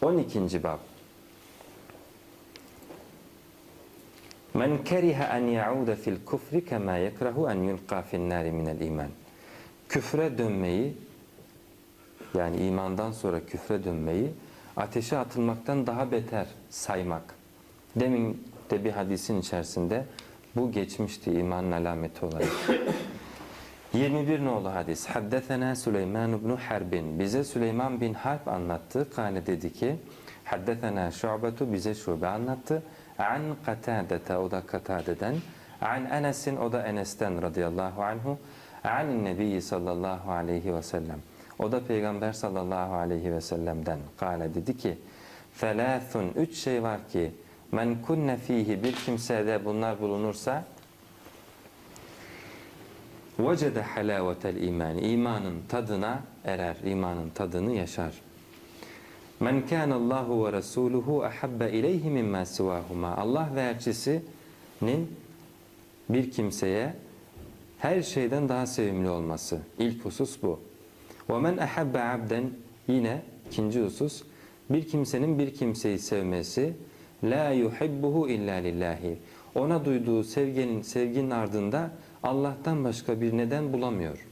12. bab. Men keriha en yauda fil kufri kema yekrahu en yulqa fin nari minel iman. Küfre dönmeyi yani imandan sonra küfre dönmeyi ateşe atılmaktan daha beter saymak. Demin de bir hadisin içerisinde bu geçmişti imanın alameti olarak. 21 nolu hadis. Haddetena Süleyman ibn Harbin. Bize Süleyman bin Harp anlattı. Kale dedi ki Haddetena Şu'betu bize şube anlattı. An Katadete o da Katade'den. An Enes'in o da Enes'ten radıyallahu anhu. An Nebi sallallahu aleyhi ve sellem. O da Peygamber sallallahu aleyhi ve sellem'den. Kale dedi ki Felâthun üç şey var ki men kunne fihi bir kimsede bunlar bulunursa vecede halâvetel iman. İmanın tadına erer, imanın tadını yaşar. Men kâne Allahu ve Resuluhu ahabbe ileyhi mimma sivâhuma. Allah ve elçisinin bir kimseye her şeyden daha sevimli olması. İlk husus bu. Ve men ahabbe abden yine ikinci husus bir kimsenin bir kimseyi sevmesi la yuhibbuhu illa lillahi. Ona duyduğu sevginin sevginin ardında Allah'tan başka bir neden bulamıyor.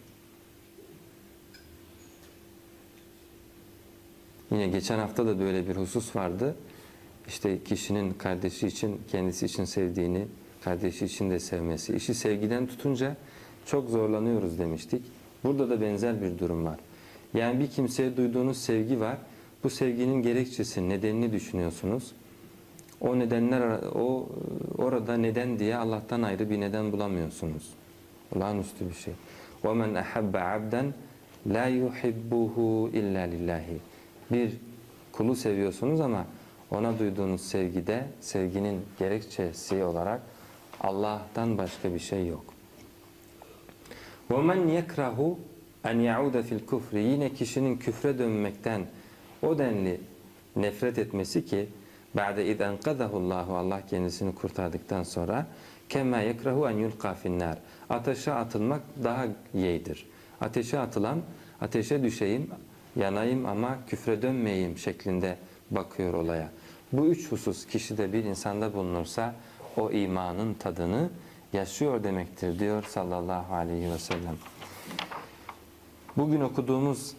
Yine geçen hafta da böyle bir husus vardı. İşte kişinin kardeşi için, kendisi için sevdiğini, kardeşi için de sevmesi. İşi sevgiden tutunca çok zorlanıyoruz demiştik. Burada da benzer bir durum var. Yani bir kimseye duyduğunuz sevgi var. Bu sevginin gerekçesi, nedenini düşünüyorsunuz. O nedenler o orada neden diye Allah'tan ayrı bir neden bulamıyorsunuz. Olağanüstü bir şey. وَمَنْ أَحَبَّ عَبْدًا لَا يُحِبُّهُ اِلَّا لِلّٰهِ Bir kulu seviyorsunuz ama ona duyduğunuz sevgide, sevginin gerekçesi olarak Allah'tan başka bir şey yok. وَمَنْ يَكْرَهُ en yauda fil kufri yine kişinin küfre dönmekten o denli nefret etmesi ki ba'de id enkadahullahu Allah kendisini kurtardıktan sonra kema yekrahu en yulqa finnar ateşe atılmak daha yeğdir. Ateşe atılan ateşe düşeyim, yanayım ama küfre dönmeyeyim şeklinde bakıyor olaya. Bu üç husus kişide bir insanda bulunursa o imanın tadını yaşıyor demektir diyor sallallahu aleyhi ve sellem. Bugün okuduğumuz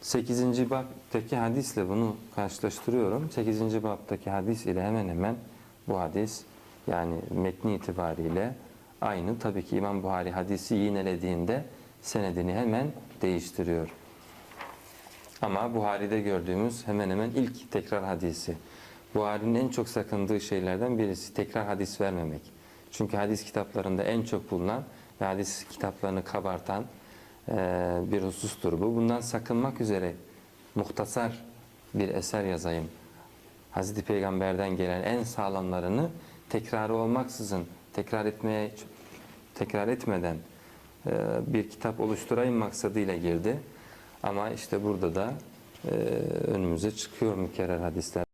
8. baptaki hadisle bunu karşılaştırıyorum. 8. baptaki hadis ile hemen hemen bu hadis yani metni itibariyle aynı. Tabii ki İmam Buhari hadisi yinelediğinde senedini hemen değiştiriyor. Ama Buhari'de gördüğümüz hemen hemen ilk tekrar hadisi. Buhari'nin en çok sakındığı şeylerden birisi tekrar hadis vermemek. Çünkü hadis kitaplarında en çok bulunan ve hadis kitaplarını kabartan bir husustur bu. Bundan sakınmak üzere muhtasar bir eser yazayım. Hazreti Peygamber'den gelen en sağlamlarını tekrarı olmaksızın tekrar etmeye tekrar etmeden e, bir kitap oluşturayım maksadıyla girdi. Ama işte burada da e, önümüze çıkıyor mükerrer hadisler.